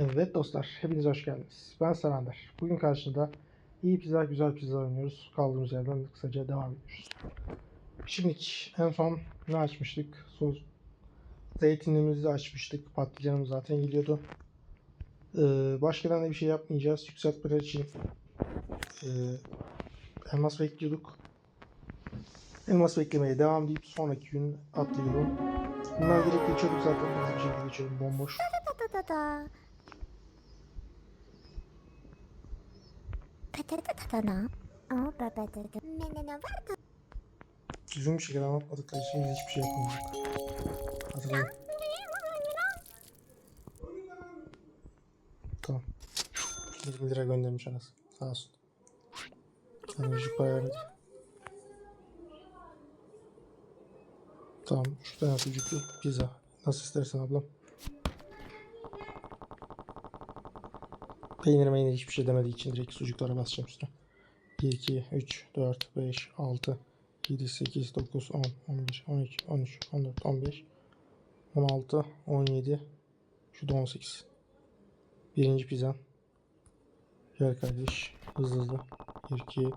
Evet dostlar, hepiniz hoş geldiniz. Ben Serander. Bugün karşınızda iyi pizza, güzel pizza oynuyoruz. Kaldığımız yerden kısaca devam ediyoruz. Şimdi en son ne açmıştık? Sos, zeytinimizi açmıştık. Patlıcanımız zaten geliyordu. Ee, başkadan da bir şey yapmayacağız. Yükseltmeler için ee, elmas bekliyorduk. Elmas beklemeye devam deyip sonraki gün atlıyorum. Bunlar direkt geçiyorduk zaten. Hızlı bir şekilde geçiyorum bomboş. tatatana. Ama bebe dedim. Menene var da. Düzgün bir şekilde anlatmadıkları için hiçbir şey yapmıyorum. Hatırlayın. Ah, tamam. 20 lira göndermiş anası. Sağ olsun. Sana müzik bayağı. Tamam. Şu tane sucuklu pizza. Nasıl istersen ablam. Peynir meynir hiçbir şey demediği için direkt sucuklara basacağım üstüne. 1, 2, 3, 4, 5, 6, 7, 8, 9, 10, 11, 12, 13, 14, 15, 16, 17, şu da 18. Birinci pizzan. Gel kardeş. Hızlı hızlı. 1, 2,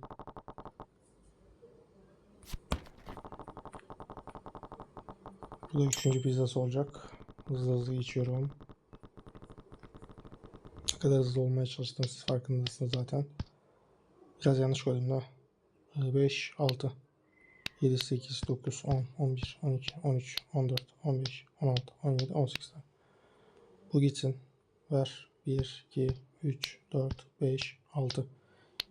Bu da üçüncü pizzası olacak. Hızlı hızlı geçiyorum. Kadar hızlı olmaya çalıştım siz farkındasınız zaten. Biraz yanlış koydum da. 5, 6, 7, 8, 9, 10, 11, 12, 13, 14, 15, 16, 17, 18 tane. Bu gitsin. Ver. 1, 2, 3, 4, 5, 6,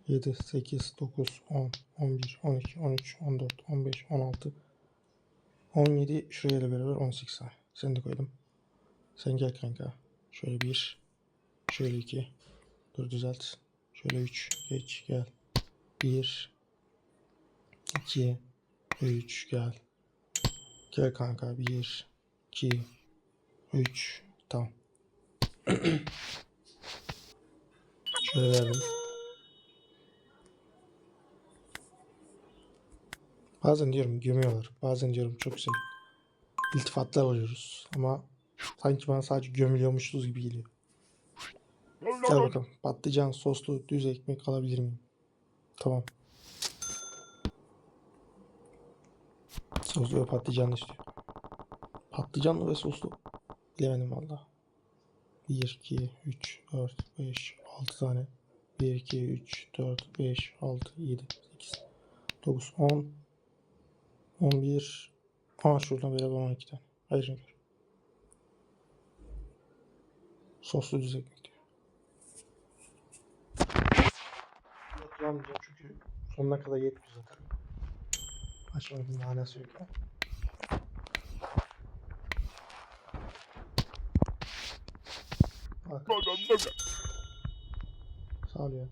7, 8, 9, 10, 11, 12, 13, 14, 15, 16, 17 şuraya da beraber 18 tane. Seni de koydum. Sen gel kanka. Şöyle 1, şöyle 2, dur düzelt. Şöyle 3, geç gel. 1, 2, 3 gel. Gel kanka 1, 2, 3 tamam. Şöyle verdim. Bazen diyorum gömüyorlar. Bazen diyorum çok güzel iltifatlar alıyoruz. Ama sanki bana sadece gömülüyormuşuz gibi geliyor. Gel bakalım. Patlıcan soslu düz ekmek alabilir miyim? Tamam. Soslu ve patlıcanlı istiyor. Patlıcanlı ve soslu. Bilemedim valla. 1, 2, 3, 4, 5, 6 tane. 1, 2, 3, 4, 5, 6, 7, 8, 9, 10, 11. Aa şuradan beraber 12 tane. Hayır gör. Soslu düz ekmek diyor. Yok kullanmayacağım çünkü sonuna kadar yetmiyor zaten. Açmadım manası yok ya. Bak. Sağ ol ya.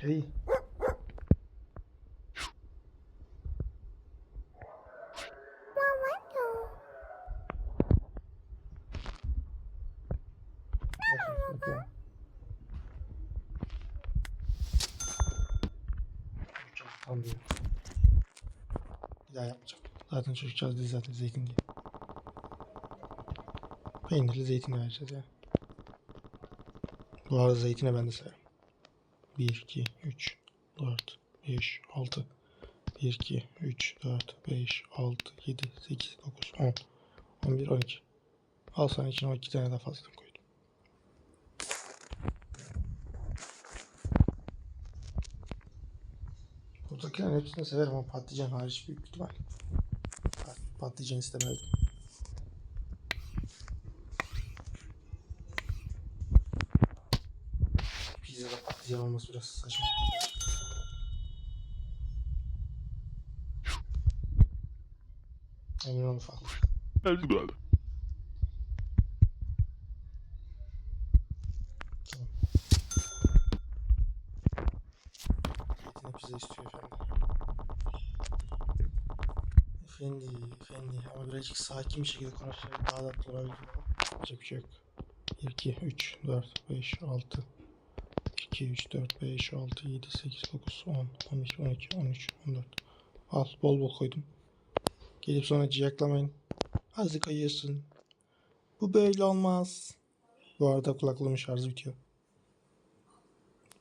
Hey. Bak ya. Çok tam diyor. Bir daha yapmayacağım. Zaten çocukcağız değil zaten zeytin diye. Peynirli zeytin vereceğiz ya. Bu arada zeytine ben de severim. 1, 2, 3, 4, 5, 6. 1, 2, 3, 4, 5, 6, 7, 8, 9, 10, 11, 12. Al sana içine 12 tane daha fazladan koydum. Buradakilerin hepsini severim ama patlıcan hariç büyük ihtimal. Pat- Patlıcan istemezdim. Pizzada patlıcan olması biraz saçma. Emin ol ufaklık. Tamam. Ama birazcık sakin bir şekilde konuşarak daha da olabilir ama. Yapacak bir şey yok. 1, 2, 3, 4, 5, 6, 2, 3, 4, 5, 6, 7, 8, 9, 10, 11, 12, 13, 14. Al bol bol koydum. Gelip sonra ciyaklamayın. Azıcık ayırsın. Bu böyle olmaz. Bu arada kulaklığımın şarjı bitiyor.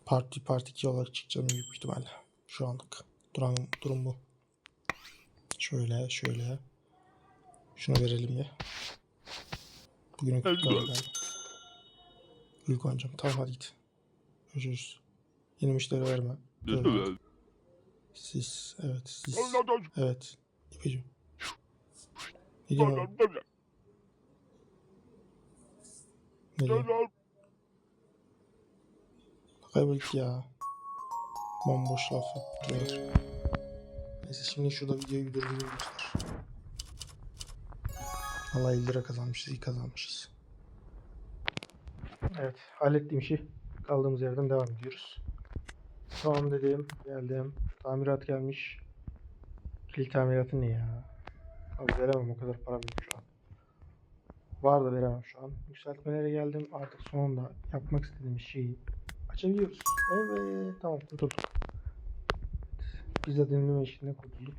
Parti part 2 olarak çıkacağım büyük ihtimalle. Şu anlık. Duran, durum bu. Şöyle şöyle. Şunu verelim ya. Kutlarına geldim. Gül Goncam. Tamam hadi git. Görüşürüz. Yeni müşteri verme. Evet. Siz. Evet. Siz. Evet. İpeciğim. Gidiyorum. Ne diyor? Kaybettik ya. Bomboş laf yaptılar. Neyse şimdi şurada videoyu dostlar. Allah 50 lira kazanmışız, iyi kazanmışız. Evet, hallettiğim işi kaldığımız yerden devam ediyoruz. Tamam dedim, geldim. Tamirat gelmiş. Kilit tamiratı ne ya? Abi veremem o kadar para benim şu an. Var da veremem şu an. Yükseltmelere geldim. Artık sonunda yapmak istediğimiz şeyi açabiliyoruz. Evet tamam kurtulduk. Pizza dinleme işinden kurtulduk.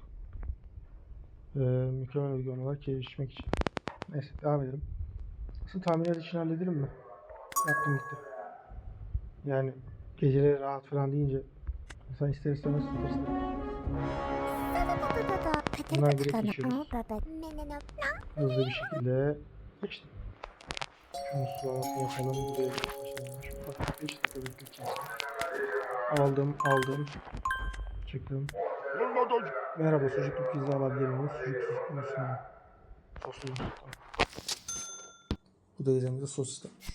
Ee, mükemmel uygulamalar gelişmek için. Neyse devam edelim. Asıl tamirat işini hallederim mi? Yaptım gitti. Yani geceleri rahat falan deyince insan ister istemez stresli. Bunlar direkt geçiyoruz. Hızlı bir şekilde geçtim. Şunu sulamasını yapalım. Buraya. Şu ufak 5 dakika bekleteceğiz. Aldım, aldım. Çıktım. Merhaba, sucuklu pizza alabilir miyim? Sucuksuz olsun. Bu da izlemede sos istemiş.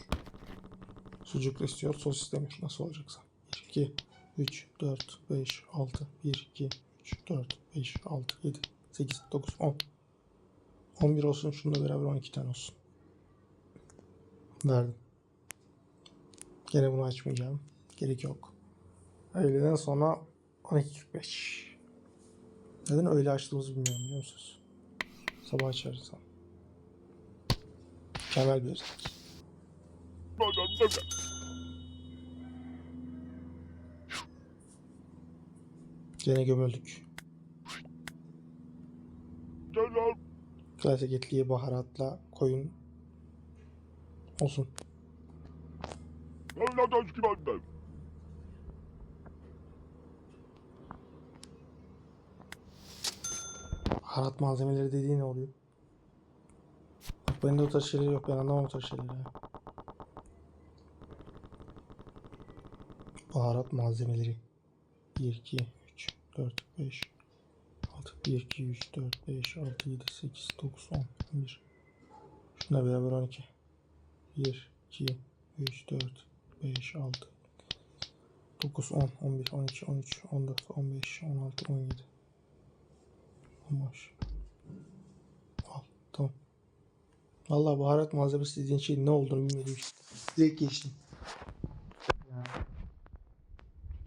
Sucuklu istiyor, sos istemiyor. Nasıl olacaksa. 1, 2, 3, 4, 5, 6, 1, 2, 3, 4, 5, 6, 7, 8, 9, 10. 11 olsun. Şununla beraber 12 tane olsun. Verdim. Gene bunu açmayacağım. Gerek yok. Öğleden sonra 12.45. Neden öyle açtığımızı bilmiyorum biliyor musunuz? Sabah açarız. Mükemmel bir özellik. Gene gömüldük. Klasik etliye baharatla koyun olsun. Baharat malzemeleri dediği ne oluyor? Bak bende o tarz şeyler yok. Ben anlamam o tarz şeyleri. Baharat malzemeleri. 1, 2, 3, 4, 5, 6, 1, 2, 3, 4, 5, 6, 7, 8, 9, 10, 11. Şunlar beraber 12. 1, 2, 3, 4, 5, 6, 9, 10, 11, 12, 13, 14, 15, 16, 17. 15. Al. Tamam. Vallahi baharat malzemesi dediğin şey ne olduğunu bilmediğim için direkt geçtim. Ya.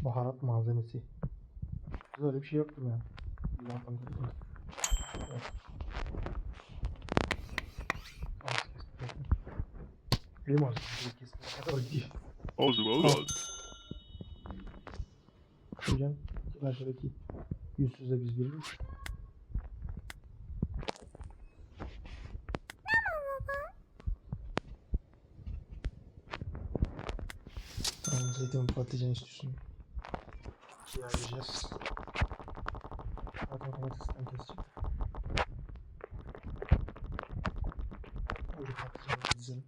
Baharat malzemesi. Böyle bir şey yoktu ya. Kesmeye kadar gidiyor. Hocam, karşıdaki yüzsüzle biz görürüz. Tamam, zeytin patlıcan istiyorsun. İkiye ayıracağız. Zaten domatesten keseceğim. Ucu patlıcanı dizelim.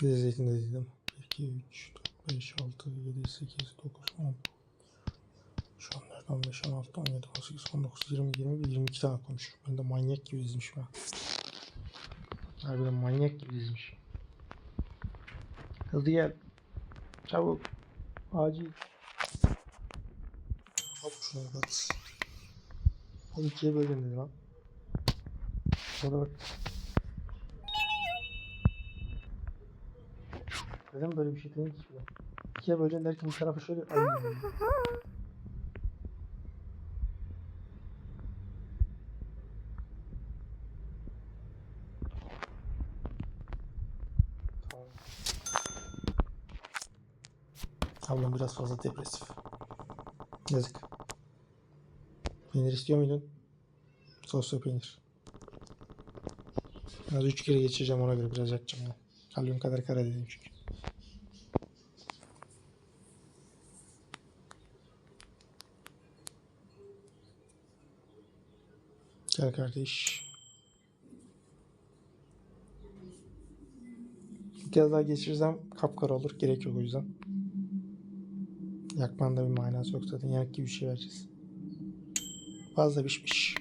Bir de zeytin de dedim. 1, 2, 3, 4, 5, 6, 7, 8, 9, 10. 4, 15, 16, 17, 18, 19, 20, 21, 22 tane koymuş. Ben de manyak gibi dizmişim ha. Harbiden manyak gibi dizmiş. Hızlı gel. Çabuk. Acil. Hop şuna bak. Oğlum ikiye bölün dedi lan. Burada bak. Neden böyle bir şey değil ki? İkiye bölün derken bir tarafı şöyle... Ay. Tamam. Ablam biraz fazla depresif. Yazık. Peynir istiyor muydun? Soslu peynir. Az üç kere geçireceğim ona göre biraz yakacağım ya. Kalbim kadar kara dedim çünkü. Gel kardeş. Bir kez daha geçirirsem kapkara olur. Gerek yok o yüzden. Yakman da bir manası yok zaten. Yanak gibi bir şey vereceğiz. Fazla pişmiş.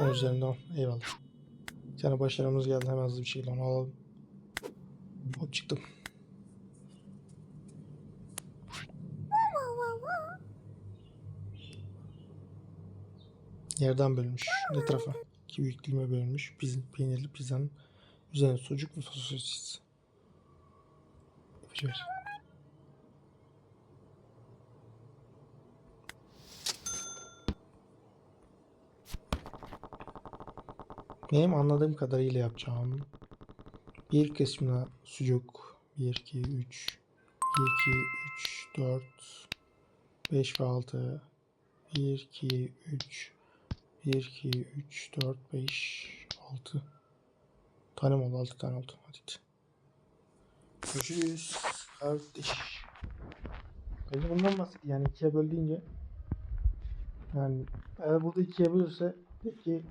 On üzerinden on. Eyvallah. Bir tane başarımız geldi. Hemen hızlı bir şekilde onu alalım. Hop çıktım. Yerden bölünmüş. Ne tarafa? İki büyük dilime bölünmüş. Pizza, peynirli pizzanın üzerine sucuk ve. Yapıcı ver. Benim anladığım kadarıyla yapacağım. Bir kısmına sucuk. 1, 2, 3, 1, 2, 3, 4, 5 ve 6. 1, 2, 3, 1, 2, 3, 4, 5, 6. Tane mi oldu? 6 tane oldu. Hadi. Görüşürüz. Kardeş. Bence bundan basit. Yani ikiye böl deyince yani eğer burada ikiye bölürse peki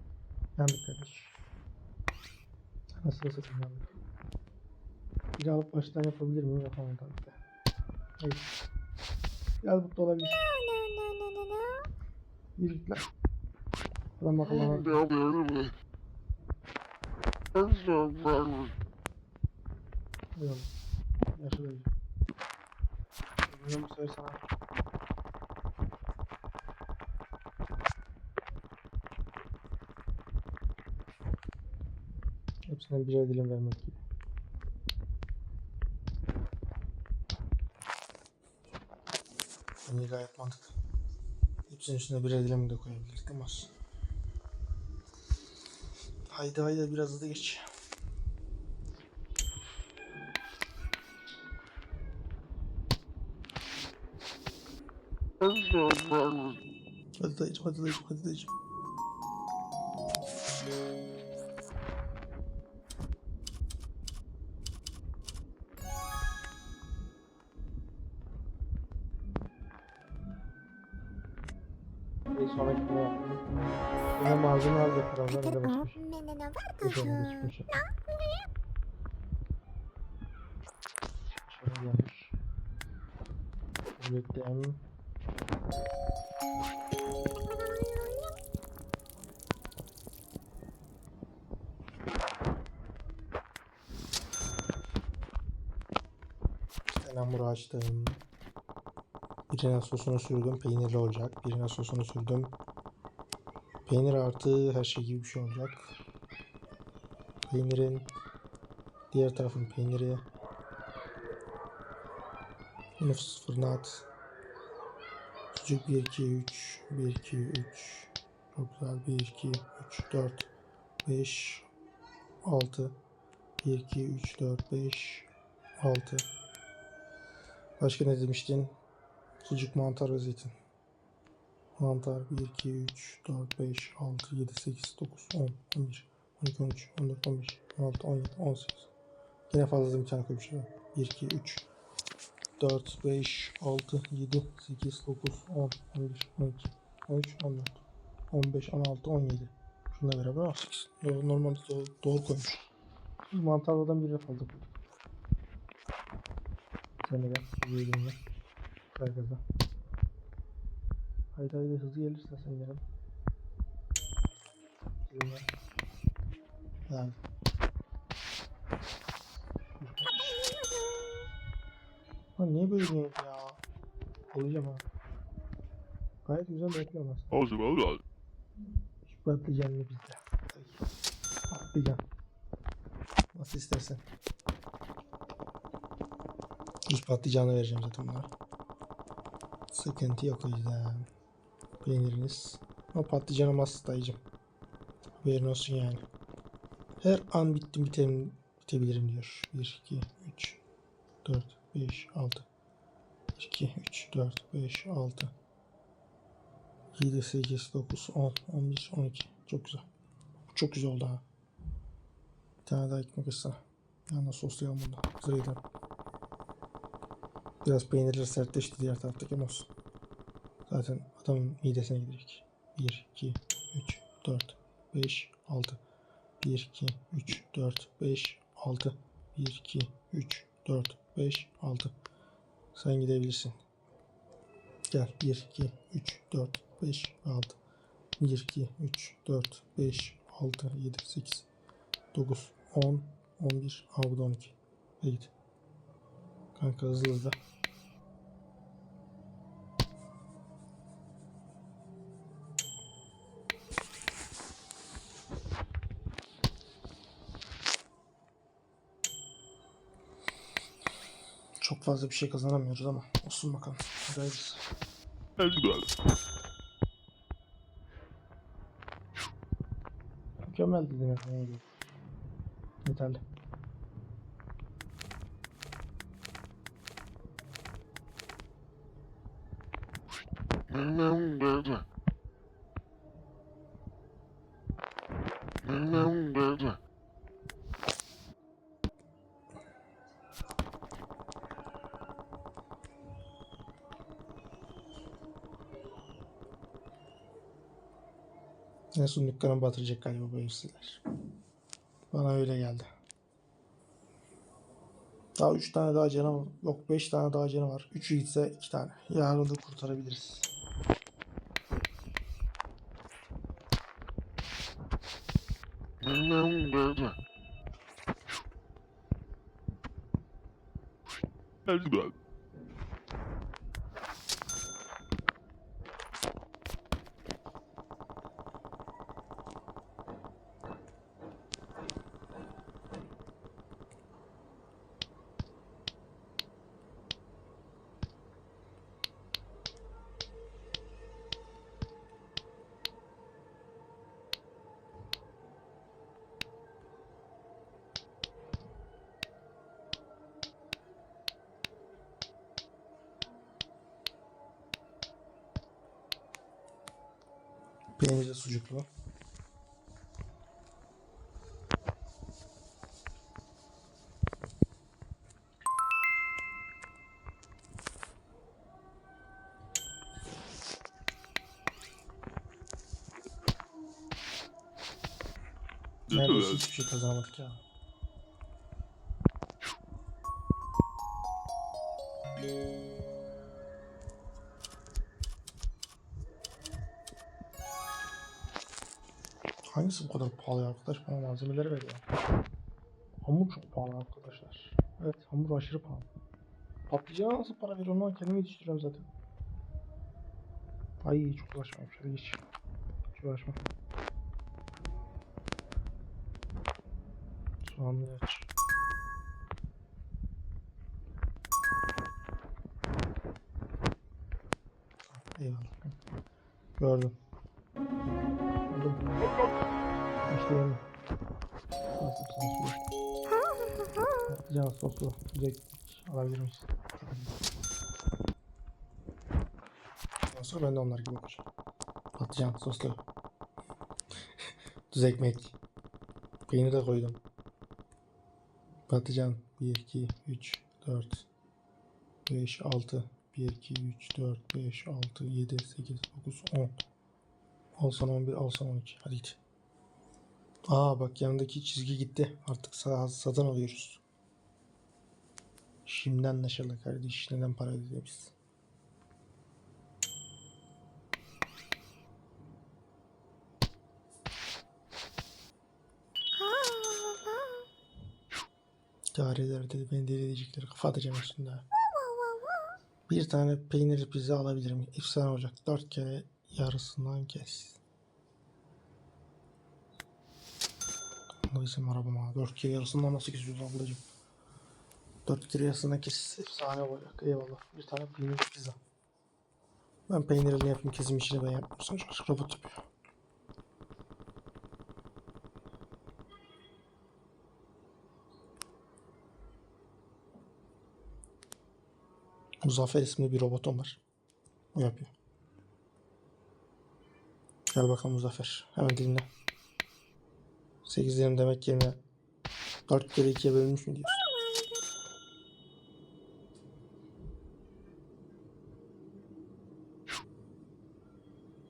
yandık kardeş. Nasıl satayım yandık. Bir alıp baştan yapabilir miyim? Yapamam tabii ki. Evet. Biraz mutlu olabilir. No, no, no, no, no. Yürükler. Adam bakalım. Eyvallah. Yaşa dayı. Benim bu sefer sana. Hepsinden birer dilim vermek gibi. Bence gayet mantıklı. Hepsinin üstüne birer dilim de koyabilirdik ama olsun. Haydi haydi biraz hızlı geç. Hadi dayıcım hadi dayıcım hadi dayıcım. Bir sonraki ne yapayım? Yine malzeme paralar Bakın da o geçmiş. Şöyle gelmiş. Üretim. Ben hamuru açtım. Birine sosunu sürdüm. Peynirli olacak. Birine sosunu sürdüm. Peynir artı her şey gibi bir şey olacak. Peynirin diğer tarafın peyniri. Bunu fırına. Sucuk 1 2 3 1 2 3 Çok güzel 1 2 3 4 5 6 1 2 3 4 5 6 Başka ne demiştin? Sucuk, mantar ve zeytin. Mantar 1, 2, 3, 4, 5, 6, 7, 8, 9, 10, 11, 12, 13, 14, 15, 16, 17, 18. Yine fazla bir tane koymuşum. 1, 2, 3, 4, 5, 6, 7, 8, 9, 10, 11, 12, 13, 14, 15, 16, 17. Şununla beraber 18. Yo, Normalde doğru, doğru koymuş. Mantarlardan biri fazla koyduk. Sen gel. Dinle. Ver gaza. Haydi haydi hızlı gelirsen sen yarın. Dinle. Yani. Lan niye böyle diyorsun ya? Olacağım ha. Gayet güzel bekliyorum aslında. Şu patlıcanlı bizde. Ay, Patlıcan. Nasıl istersen. Düz patlıcanı vereceğim zaten bunlara. Sıkıntı yok o yüzden. Peyniriniz. O patlıcan olmaz dayıcım. Haberin olsun yani. Her an bittim biterim Bitebilirim diyor. 1, 2, 3, 4, 5, 6. 1, 2, 3, 4, 5, 6. 7, 8, 9, 10, 11, 12. Çok güzel. Çok güzel oldu ha. Bir tane daha ekmek ısra. Yanına soslayalım bunu. yedim. Biraz peynirler sertleşti diğer taraftaki olsun. Zaten adamın midesine gidecek. 1, 2, 3, 4, 5, 6. 1, 2, 3, 4, 5, 6. 1, 2, 3, 4, 5, 6. Sen gidebilirsin. Gel. 1, 2, 3, 4, 5, 6. 1, 2, 3, 4, 5, 6, 7, 8, 9, 10, 11, al bu da 12. Hadi git. Kanka hızlı hızlı. Çok fazla bir şey kazanamıyoruz ama olsun bakalım. Hadi hayırlısı. Mükemmel dedin efendim. Yeterli. En son dükkanı batıracak galiba bu hırsızlar. Bana öyle geldi. Daha 3 tane daha canı yok 5 tane daha canı var. 3'ü gitse 2 tane. Yarın da kurtarabiliriz. Peynirli sucuklu. Neredeyse hiçbir şey kazanamadık ya. Bu kadar pahalı arkadaş? Bana malzemeleri ver ya. Hamur çok pahalı arkadaşlar. Evet hamur aşırı pahalı. Patlıcana nasıl para veriyorum lan? Kendimi yetiştiriyorum zaten. Ay çok uğraşmayayım. Şöyle geç. Hiç uğraşma. Soğanlı aç. Eyvallah. Gördüm. Gördüm. Sonuç Patlıcan soslu. Direkt alabilir miyiz? Ondan sonra ben de onlar gibi yapacağım. Patlıcan soslu. Düz ekmek. Peynir de koydum. Patlıcan 1, 2, 3, 4, 5, 6, 1, 2, 3, 4, 5, 6, 7, 8, 9, 10. Al sana 11, al sana 12. Hadi git. Aa bak yanındaki çizgi gitti. Artık sa- satın alıyoruz. Şimdi anlaşıldı kardeş. Neden para ödeyeceğiz? İdareler dedi beni deli edecekler. Kafa atacağım üstünde. Bir tane peynirli pizza alabilirim. Efsane olacak. Dört kere yarısından kes. yarısındaysam arabama. 4 kere yarısından nasıl kesiyoruz ablacım? 4 kere yarısından kes efsane olacak. Eyvallah. Bir tane peynir pizza. Ben peynirli yapayım kesim işini ben yapmıyorsam çok robot yapıyor. Muzaffer isimli bir robotum var. O yapıyor. Gel bakalım Muzaffer. Hemen dinle. 8 dilim demek yerine 4 kere 2'ye bölünmüş mü diyorsun?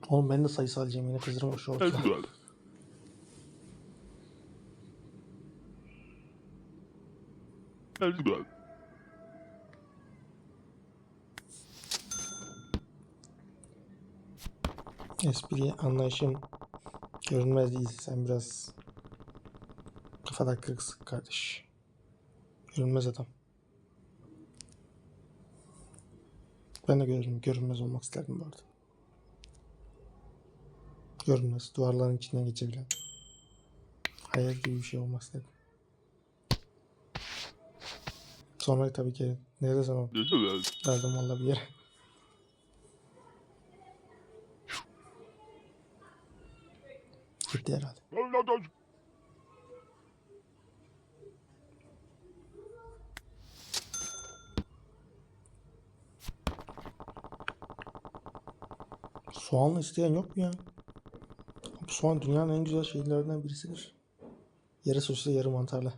Oğlum ben de sayısalcıyım yine kızdırma şu. Güzel. Güzel. Espri anlayışım görünmez değil. Sen biraz kafada kırıksın kardeş. Görünmez adam. Ben de görün, görünmez olmak isterdim bu arada. Görünmez. Duvarların içinden geçebilen. Hayal gibi bir şey olmak isterdim. Sonra tabii ki nerede Güzel. verdim valla bir yere. Gitti herhalde. Soğanlı isteyen yok mu ya? Soğan dünyanın en güzel şeylerinden birisidir. Yarı sosisli yarı mantarlı.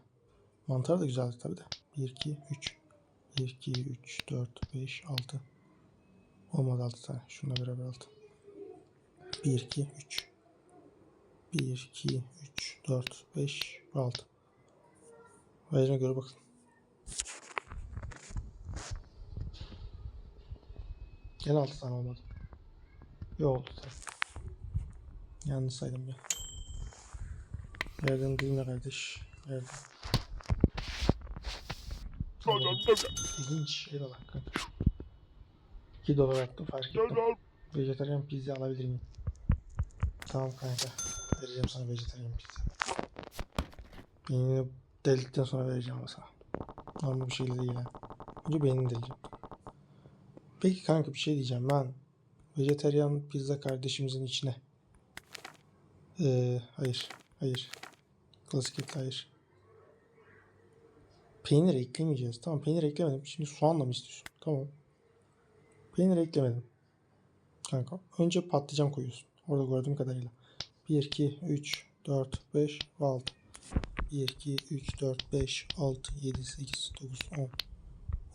Mantar da güzeldir tabi de. 1, 2, 3. 1, 2, 3, 4, 5, 6. Olmadı 6 tane. Şununla beraber 6. 1, 2, 3. 1, 2, 3, 4, 5 ve 6. Verine göre bakın. Gene 6 tane olmadı. Yok oldu tabii. Yanlış saydım ya. Verdim değil mi kardeş? Güzel. İlginç. Eyvallah kanka. 2 dolar attım fark ettim. Vejetaryen pizza alabilir miyim? Tamam kanka. Vereceğim sana vejetaryen pizza. Beynini deldikten sonra vereceğim ama sana. Normal bir şey değil ha. Önce beynini deleceğim. Peki kanka bir şey diyeceğim ben. Vejetaryen pizza kardeşimizin içine. Ee, hayır. Hayır. Klasik et hayır. Peynir eklemeyeceğiz. Tamam peynir eklemedim. Şimdi soğanla mı istiyorsun? Tamam. Peynir eklemedim. Kanka önce patlıcan koyuyorsun. Orada gördüğüm kadarıyla. 1, 2, 3, 4, 5, 6. 1, 2, 3, 4, 5, 6, 7, 8, 9, 10,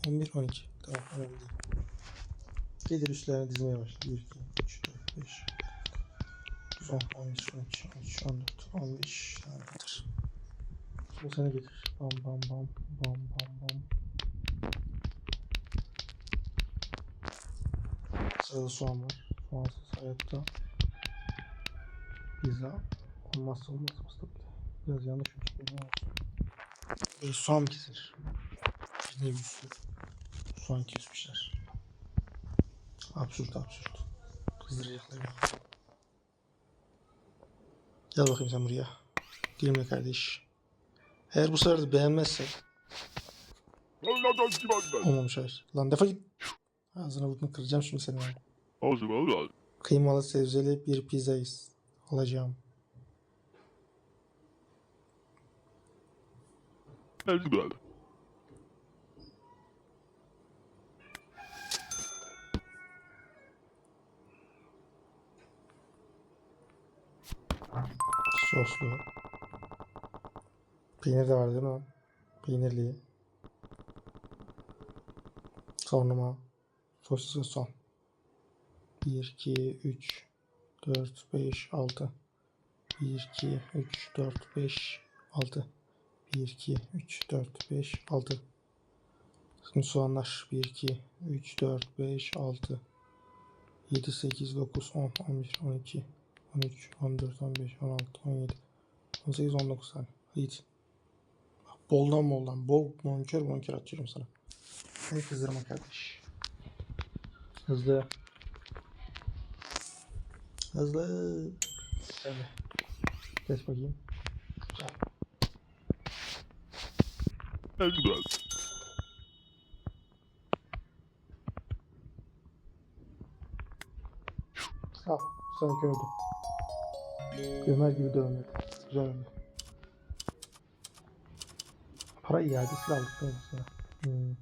11, 12. Tamam önemli değil. Gelir üstlerine dizmeye başla. 1, 2, 3, 4, 5, 9, 10, 11, 12, 13, 14, 15 tane getir. Sana getir. Bam bam bam bam bam bam. Sırada soğan var. Soğansız hayatta pizza olmazsa olmazımız tabii ki. Biraz yanlış olmuş. Böyle soğan mı kesilir? Ne bir sürü soğan kesmişler. Absürt absürt. Kızdıracaklar beni. Gel bakayım sen buraya. Dilimle kardeş. Eğer bu sefer de beğenmezsen olmamış hayır. Lan defa git. Ağzına burnunu kıracağım şimdi. Güzel. Kıymalı sebzeli bir pizza is- alacağım. Güzel. Soslu. Peynir de var değil mi? Peynirli. Kavurma. Sosis ve son. 1, 2, 3, 4, 5, 6. 1, 2, 3, 4, 5, 6. 1, 2, 3, 4, 5, 6. Şimdi soğanlar. 1, 2, 3, 4, 5, 6. 7, 8, 9, 10, 11, 12, 13, 14, 15, 16, 17, 18, 19 tane. Hadi. Bak, Boldan boldan. Bol bonkör bonkör atıyorum sana. Hadi kızdırma kardeş. Hızlı. Hızlı. Şöyle. Kes bakayım. Güzel. Güzel. Al. Sana gördüm. Gömer gibi dövme. Güzel oldu. Para iadesi de aldık değil mi? Hmm.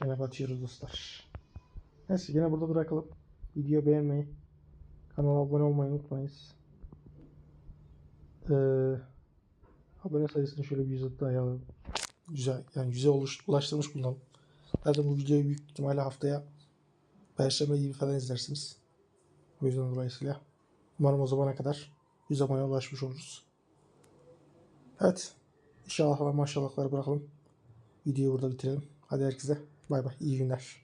Gene batıyoruz dostlar. Neyse gene burada bırakalım. Video beğenmeyi, kanala abone olmayı unutmayınız. Ee, abone sayısını şöyle bir yüze dayayalım. Güzel yani yüze uluş, ulaştırmış bulunalım. Zaten bu videoyu büyük ihtimalle haftaya Perşembe gibi falan izlersiniz. O yüzden dolayısıyla umarım o zamana kadar 100 aboneye ulaşmış oluruz. Evet. İnşallah ve maşallahları bırakalım. Videoyu burada bitirelim. Hadi herkese bay bay. İyi günler.